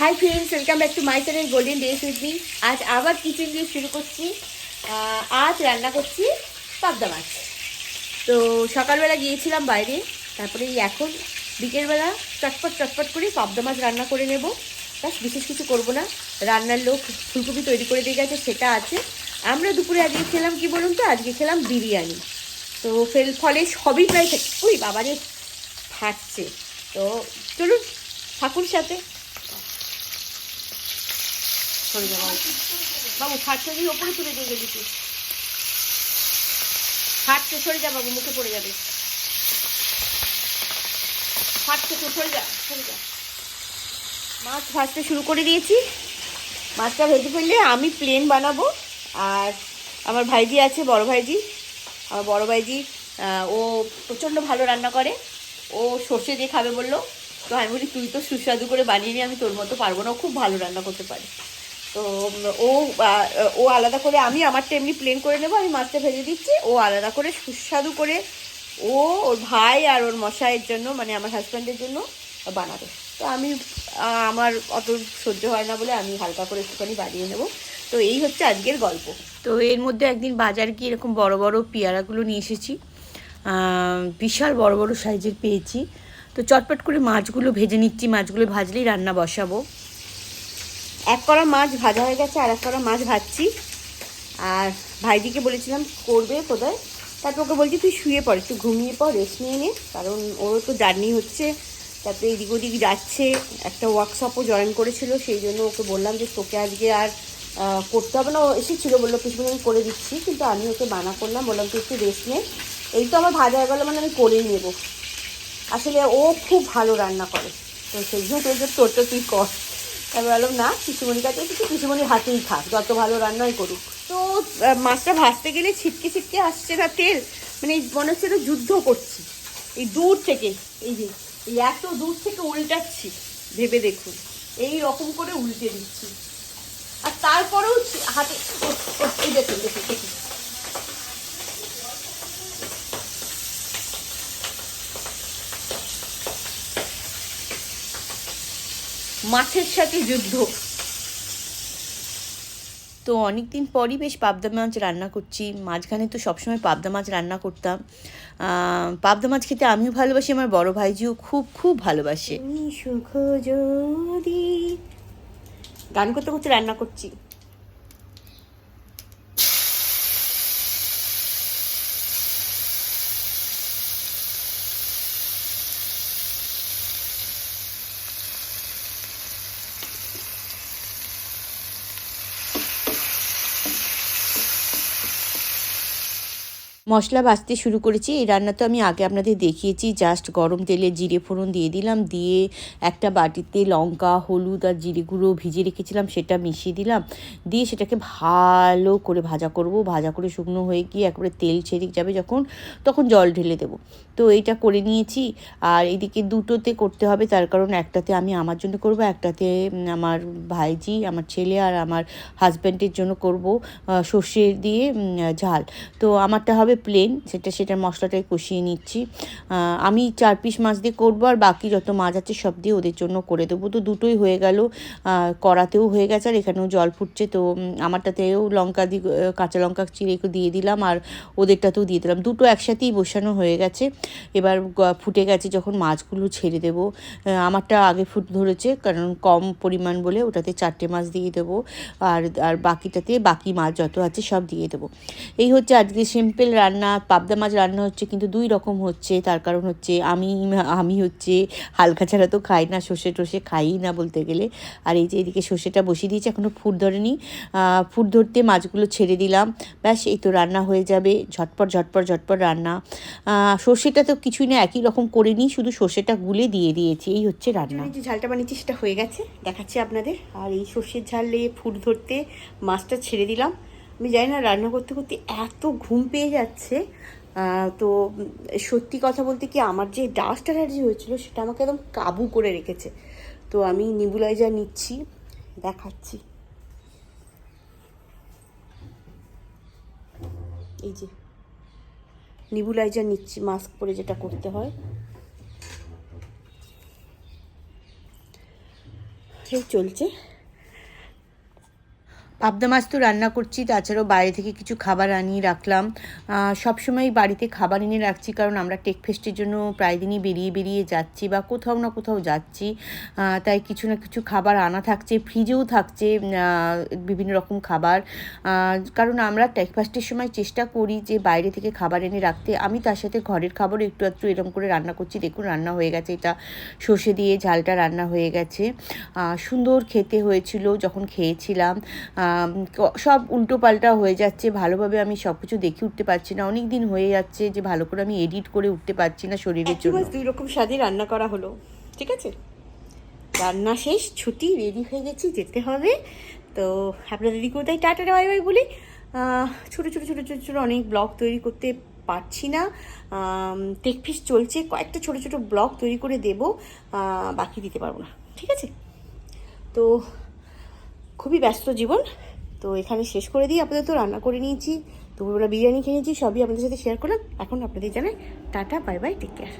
Hi friends welcome back to my channel golden days with আজ আবার kitchen দিয়ে শুরু করছি। আজ রান্না করছি পাবদা মাছ। তো সকালবেলা গিয়েছিলাম বাইরে, তারপরে এখন বিকেলবেলা চটপট চটপট করে পাবদা মাছ রান্না করে নেব। ব্যাস, বিশেষ কিছু করব না। রান্নার লোক ফুলকপি তৈরি করে দিয়ে গেছে, সেটা আছে। আমরা দুপুরে আজকে খেলাম কি বলুন তো? আজকে খেলাম বিরিয়ানি। তো ফেল, ফলে সবই প্রায় উই বাবারে ফাটছে তো চলুন, ঠাকুর সাথে। সরে যা বাবু। ফাটছে দিয়ে ওপরে তুলে দিয়ে গেলি তুই। ফাটছে সরে যা, বাবু, মুখে পড়ে যাবে। ফাটছে তো সরে যা সরে যা। মাছ ভাজতে শুরু করে দিয়েছি। মাছটা ভেজে ফেললে আমি প্লেন বানাবো। আর আমার ভাইজি আছে, বড় ভাইজি। আমার বড় ভাইজি ও প্রচণ্ড ভালো রান্না করে। ও সর্ষে দিয়ে খাবে বলল। তো আমি বলি, তুই তো সুস্বাদু করে বানিয়ে নিয়ে আমি তোর মতো পারব না। খুব ভালো রান্না করতে পারে। তো, ও ও আলাদা করে আমি, আমারটা এমনি প্লেন করে নেব, আমি মাছটা ভেজে দিচ্ছি, ও আলাদা করে সুস্বাদু করে ও, ওর ভাই আর ওর মশাইয়ের জন্য মানে আমার হাজব্যান্ডের জন্য বানাবে। তো আমি আমার অত সহ্য হয় না বলে আমি হালকা করে একটুখানি বানিয়ে নেব। তো এই হচ্ছে আজকের গল্প। তো এর মধ্যে একদিন বাজার গিয়ে এরকম বড় বড় পেয়ারাগুলো নিয়ে এসেছি। বিশাল বড় বড় সাইজের পেয়েছি। তো চটপট করে মাছগুলো ভেজে নিচ্ছি, মাছগুলো ভাজলেই রান্না বসাবো। এক কড়া মাছ ভাজা হয়ে গেছে, আর এক কড়া মাছ ভাজছি। আর ভাইজিকে বলেছিলাম, করবে কোথায় তারপর ওকে বলছি, তুই শুয়ে পড়, একটু ঘুমিয়ে পড় রেস্ট নিয়ে নে। কারণ ওরও তো জার্নি হচ্ছে তারপরে এদিক ওদিক যাচ্ছে। একটা ওয়ার্কশপও জয়েন করেছিল, সেই জন্য ওকে বললাম যে, তোকে আজকে আর করতে হবে না। ও এসেছিল, বলল কিছু আমি করে দিচ্ছি। কিন্তু আমি ওকে মানা করলাম, বললাম, তুই একটু রেস্ট নে। এই তো আমার ভাজা হয়ে গেলো মানে আমি করেই নেব। আসলে ও খুব ভালো রান্না করে। তো সেই জন্য তোর তোর তো তুই কর। তারপর বললাম, না, পিসুমণির কাছে কিছু পিসুমণির হাতেই খাক যত ভালো রান্নাই করুক। তো মাছটা ভাজতে গেলে ছিটকে ছিটকে আসছে না তেল? মানে এই মনে হচ্ছে যুদ্ধ করছি। এই দূর থেকে, এই যে, এই এত দূর থেকে উল্টাচ্ছি, ভেবে দেখুন। এই রকম করে উল্টে দিচ্ছি। আর তারপরেও হাতে দেখুন দেখুন দেখুন। মাছের সাথে যুদ্ধ। তো অনেক দিন পরই বেশ পাবদা মাছ রান্না করছি। মাঝখানে তো সবসময় পাবদা মাছ রান্না করতাম। পাবদা মাছ খেতে আমিও ভালোবাসি আমার বড় ভাইজিও খুব খুব ভালোবাসে। গান করতে করতে রান্না করছি। মশলা ভাজতে শুরু করেছি। এই রান্না তো আমি আগে আপনাদের দেখিয়েছি। জাস্ট গরম তেলে জিরে ফোড়ন দিয়ে দিলাম। দিয়ে একটা বাটিতে লঙ্কা, হলুদ আর জিরে গুঁড়ো ভিজিয়ে রেখেছিলাম, সেটা মিশিয়ে দিলাম। দিয়ে সেটাকে ভালো করে ভাজা করব। ভাজা করে শুকনো হয়ে গিয়ে একবারে তেল ছেড়ে যাবে যখন, তখন জল ঢেলে দেবো। তো এইটা করে নিয়েছি। আর এদিকে দুটোতে করতে হবে, তার কারণ একটাতে আমি আমার জন্য করব, একটাতে আমার ভাইজি, আমার ছেলে আর আমার হাজব্যান্ডের জন্য করব সর্ষে দিয়ে ঝাল। তো আমারটা হবে প্লেন সেটা সেটার মশলাটাই কষিয়ে নিচ্ছি। আমি চার পিস মাছ দিয়ে করব আর বাকি যত মাছ আছে সব দিয়ে ওদের জন্য করে দেবো। তো দুটোই হয়ে গেল। কড়াতেও হয়ে গেছে আর এখানেও জল ফুটছে। তো আমারটাতেও লঙ্কা দিয়ে কাঁচা লঙ্কা চিড়ে দিয়ে দিলাম আর ওদেরটাতেও দিয়ে দিলাম। দুটো একসাথেই বসানো হয়ে গেছে। এবার ফুটে গেছে যখন মাছগুলো ছেড়ে দেবো। আমারটা আগে ফুট ধরেছে কারণ কম পরিমাণ বলে ওটাতে চারটে মাছ দিয়ে দেবো। আর আর বাকিটাতে বাকি মাছ যত আছে সব দিয়ে দেবো। এই হচ্ছে আজকে সিম্পল রান্না। পাবদা মাছ রান্না হচ্ছে কিন্তু দুই রকম হচ্ছে। তার কারণ হচ্ছে আমি আমি হচ্ছে হালকা ছাড়া তো খাই না সর্ষে টর্ষে খাই না বলতে গেলে। আর এই যে এদিকে সর্ষেটা বসিয়ে দিয়েছি এখনও ফুট ধরেনি। ফুট ধরতে মাছগুলো ছেড়ে দিলাম। ব্যাস এই তো রান্না হয়ে যাবে। ঝটপট ঝটপট ঝটপট রান্না। সর্ষেটা তো কিছুই না একই রকম করে নিই শুধু সর্ষেটা গুলে দিয়ে দিয়েছি। এই হচ্ছে রান্না। যে ঝালটা বানিয়েছি সেটা হয়ে গেছে। দেখাচ্ছি আপনাদের। আর এই সর্ষের ঝালে ফুট ধরতে মাছটা ছেড়ে দিলাম। আমি জানি না রান্না করতে করতে এত ঘুম পেয়ে যাচ্ছে তো সত্যি কথা বলতে কি আমার যে ডাস্ট অ্যালার্জি হয়েছিল সেটা আমাকে একদম কাবু করে রেখেছে। তো আমি নিবুলাইজার নিচ্ছি, দেখাচ্ছি। এই যে, নিবুলাইজার নিচ্ছি, মাস্ক পরে যেটা করতে হয়। এই চলছে। পাবদা মাছ তো রান্না করছি, তাছাড়াও বাইরে থেকে কিছু খাবার আনিয়ে রাখলাম। সবসময় বাড়িতে খাবার এনে রাখছি, কারণ আমরা টেক ফেস্টের জন্য প্রায় দিনই বেরিয়ে বেরিয়ে যাচ্ছি বা কোথাও না কোথাও যাচ্ছি। তাই কিছু না কিছু খাবার আনা থাকছে, ফ্রিজেও থাকছে বিভিন্ন রকম খাবার। কারণ আমরা টেক সময় চেষ্টা করি যে বাইরে থেকে খাবার এনে রাখতে। আমি তার সাথে ঘরের খাবারও একটু একটু এরকম করে রান্না করছি। দেখুন, রান্না হয়ে গেছে এটা। সর্ষে দিয়ে ঝালটা রান্না হয়ে গেছে। সুন্দর খেতে হয়েছিল যখন খেয়েছিলাম। সব উল্টো পাল্টা হয়ে যাচ্ছে ভালোভাবে আমি সব কিছু দেখে উঠতে পারছি না। অনেক দিন হয়ে যাচ্ছে যে ভালো করে আমি এডিট করে উঠতে পারছি না শরীরের জন্য। দুই রকম স্বাদে রান্না করা হলো ঠিক আছে? রান্না শেষ ছুটি রেডি হয়ে গেছি যেতে হবে। তো আপনাদের দিকে তাই টাটা বাই বাই বলি। ছোটো ছোটো ছোটো ছোটো ছোটো অনেক ব্লগ তৈরি করতে পারছি না। টেক ফিস চলছে কয়েকটা ছোটো ছোটো ব্লগ তৈরি করে দেবো বাকি দিতে পারব না ঠিক আছে? তো খুবই ব্যস্ত জীবন। তো এখানে শেষ করে দিই। আপাতত রান্না করে নিয়েছি। দুপুরবেলা বিরিয়ানি খেয়েছি, সবই আপনাদের সাথে শেয়ার করলাম। এখন আপনাদের জানাই, tata bye bye take care